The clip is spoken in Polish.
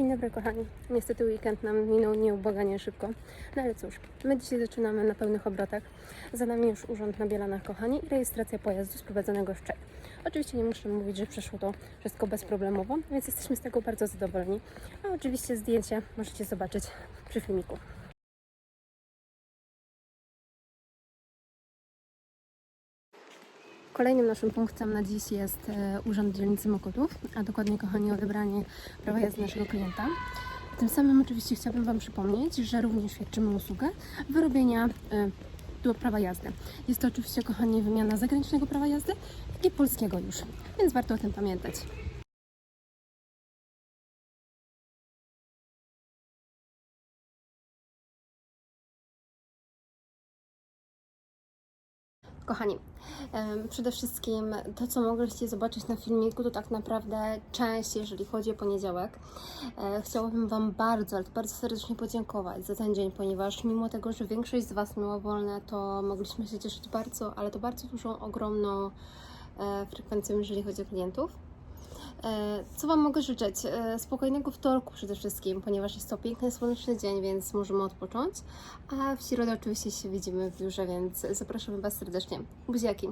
Dzień dobry kochani. Niestety weekend nam minął nieubłaganie szybko. No ale cóż, my dzisiaj zaczynamy na pełnych obrotach. Za nami już urząd na Bielanach kochani i rejestracja pojazdu sprowadzonego Czech. Oczywiście nie muszę mówić, że przeszło to wszystko bezproblemowo, więc jesteśmy z tego bardzo zadowoleni. A oczywiście zdjęcie możecie zobaczyć przy filmiku. Kolejnym naszym punktem na dziś jest e, Urząd Dzielnicy Mokotów, a dokładnie, kochani, odebranie prawa jazdy naszego klienta. Tym samym oczywiście chciałabym Wam przypomnieć, że również świadczymy usługę wyrobienia e, do prawa jazdy. Jest to oczywiście, kochani, wymiana zagranicznego prawa jazdy, i polskiego już, więc warto o tym pamiętać. Kochani, przede wszystkim to, co mogliście zobaczyć na filmiku, to tak naprawdę część, jeżeli chodzi o poniedziałek. E, Chciałabym Wam bardzo, ale bardzo serdecznie podziękować za ten dzień, ponieważ mimo tego, że większość z Was miała wolne, to mogliśmy się cieszyć bardzo, ale to bardzo dużą, ogromną e, frekwencją, jeżeli chodzi o klientów. E, Co Wam mogę życzyć? E, Spokojnego wtorku przede wszystkim, ponieważ jest to piękny, słoneczny dzień, więc możemy odpocząć. A w środę oczywiście się widzimy w biurze, więc zapraszamy Was serdecznie. Buziaki!